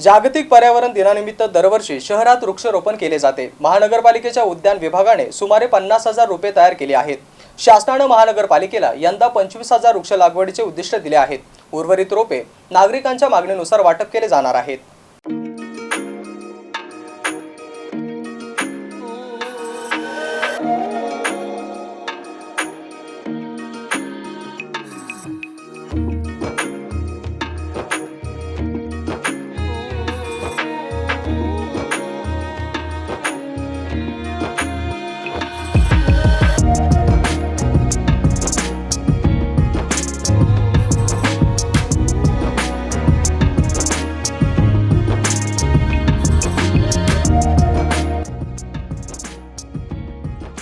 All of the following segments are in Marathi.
जागतिक पर्यावरण दिनानिमित्त दरवर्षी शहरात वृक्षारोपण केले जाते. महानगरपालिकेच्या उद्यान विभागाने सुमारे पन्नास हजार रोपे तयार केली आहेत. शासनानं महानगरपालिकेला यंदा पंचवीस हजार वृक्ष लागवडीचे उद्दिष्ट दिले आहेत. उर्वरित रोपे नागरिकांच्या मागणीनुसार वाटप केले जाणार आहेत.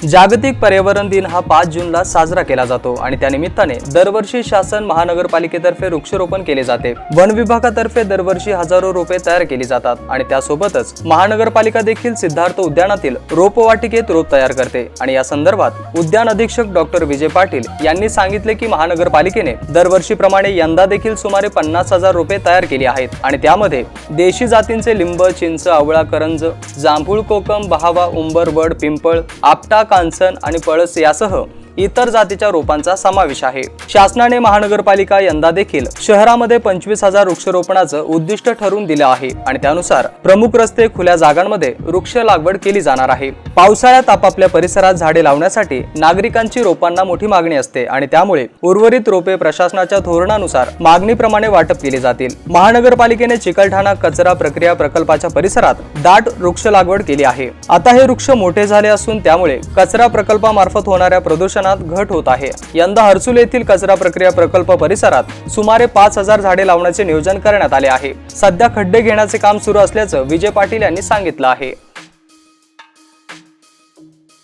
जागतिक पर्यावरण दिन हा पाच जूनला साजरा केला जातो आणि त्यानिमित्ताने दरवर्षी शासन महानगरपालिकेतर्फे वृक्षारोपण केले जाते. वन विभागातर्फे दरवर्षी हजारो रोपे तयार केली जातात आणि त्यासोबतच महानगरपालिका देखील सिद्धार्थ उद्यानातील रोपवाटिकेत रोप तयार करते. आणि या संदर्भात उद्यान अधीक्षक डॉक्टर विजय पाटील यांनी सांगितले की महानगरपालिकेने दरवर्षीप्रमाणे यंदा देखील सुमारे पन्नास हजार रोपे तयार केली आहेत आणि त्यामध्ये देशी जातींचे लिंब चिंच आवळा करंज जांभूळ कोकम बहावा उंबर वड पिंपळ आपटा कांचन आणि पळस यासह इतर जातीच्या रोपांचा समावेश आहे. शासनाने महानगरपालिका यंदा देखील शहरामध्ये पंचवीस हजार वृक्षरोपणाचं उद्दिष्ट ठरवून दिलं आहे आणि त्यानुसार प्रमुख रस्ते खुल्या जागांमध्ये वृक्ष लागवड केली जाणार आहे. पावसाळ्यात आपापल्या परिसरात झाडे लावण्यासाठी नागरिकांची रोपांना मोठी मागणी असते आणि त्यामुळे उर्वरित रोपे प्रशासनाच्या धोरणानुसार मागणीप्रमाणे वाटप केली जातील. महानगरपालिकेने चिकलठाणा कचरा प्रक्रिया प्रकल्पाच्या परिसरात दाट वृक्ष लागवड केली आहे. आता हे वृक्ष मोठे झाले असून त्यामुळे कचरा प्रकल्पामार्फत होणाऱ्या प्रमाणात घट होत आहे. यंदा हर्सुल येथील कचरा प्रक्रिया प्रकल्प परिसरात सुमारे पाच हजार झाडे लावण्याचे नियोजन करण्यात आले आहे. सध्या खड्डे घेण्याचे काम सुरू असल्याचं विजय पाटील यांनी सांगितलं आहे.